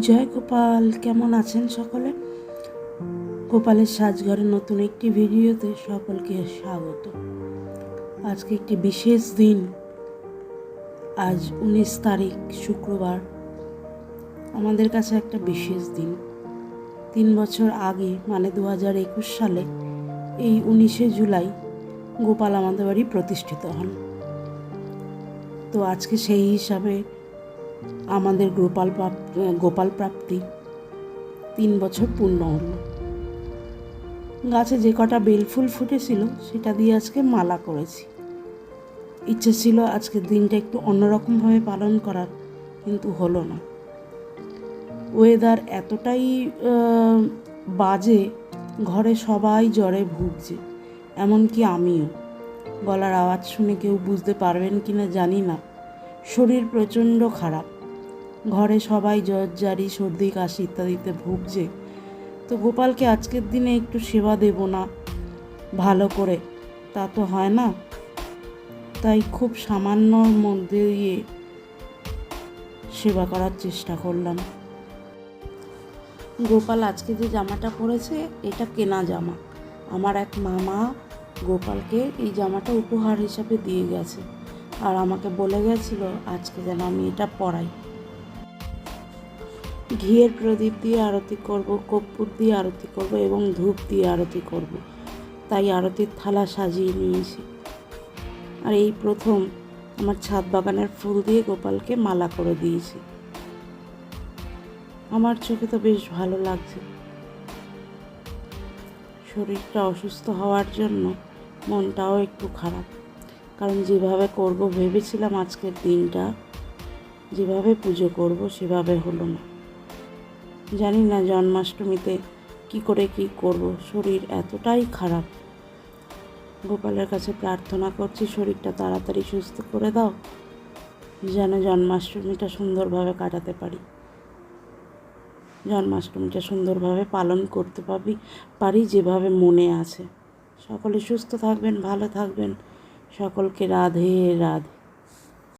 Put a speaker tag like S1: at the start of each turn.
S1: জয় গোপাল, কেমন আছেন সকলে? গোপালের সাজঘরের নতুন একটি ভিডিওতে সকলকে স্বাগত। আজকে একটি বিশেষ দিন। আজ উনিশ তারিখ, শুক্রবার। আমাদের কাছে একটা বিশেষ দিন। তিন বছর আগে মানে দু হাজার একুশ সালে, এই উনিশে জুলাই গোপাল আমাদের বাড়ি প্রতিষ্ঠিত হন। তো আজকে সেই হিসাবে আমাদের গোপাল গোপাল প্রাপ্তি তিন বছর পূর্ণ হলো। গাছে যে কটা বেলফুল ফুটেছিল, সেটা দিয়ে আজকে মালা করেছি। ইচ্ছে ছিল আজকের দিনটা একটু অন্যরকমভাবে পালন করার, কিন্তু হলো না। ওয়েদার এতটাই বাজে, ঘরে সবাই জ্বরে ভুগছে, এমনকি আমিও। গলার আওয়াজ শুনে কেউ বুঝতে পারবেন কি না জানি না। শরীর প্রচণ্ড খারাপ। ঘরে সবাই জ্বর জারি সর্দি, কাশি ইত্যাদিতে ভুগছে। তো গোপালকে আজকের দিনে একটু সেবা দেব না। ভালো করে। তা তো হয় না। তাই খুব সামান্যর মধ্যে দিয়ে সেবা করার চেষ্টা করলাম। গোপাল আজকে যে জামাটা পরেছে, এটা কেনা জামা। আমার এক মামা গোপালকে এই জামাটা উপহার হিসাবে দিয়ে গেছে। আর আমাকে বলে গেছিল, আজকে যেন আমি এটা পরাই ঘিয়ের প্রদীপ দিয়ে আরতি করব, কর্পূর দিয়ে আরতি করব এবং ধূপ দিয়ে আরতি করব। তাই আরতির থালা সাজিয়ে নিয়েছি আর এই প্রথম আমার ছাদ বাগানের ফুল দিয়ে গোপালকে মালা করে দিয়েছি। আমার চোখে তো বেশ ভালো লাগছে। শরীরটা অসুস্থ হওয়ার জন্য মনটাও একটু খারাপ। কারণ যেভাবে করব ভেবেছিলাম আজকের দিনটা, যেভাবে পুজো করব সেভাবে হলো না। জানি না জন্মাষ্টমীতে কি করে কি করব, শরীর এতটাই খারাপ। গোপালের কাছে প্রার্থনা করছি, শরীরটা তাড়াতাড়ি সুস্থ করে দাও, যেন জন্মাষ্টমীটা সুন্দরভাবে কাটাতে পারি। জন্মাষ্টমীটা সুন্দরভাবে পালন করতে পারি পারি যেভাবে মনে আছে। সকলে সুস্থ থাকবেন, ভালো থাকবেন। সকলকে রাধে রাধে।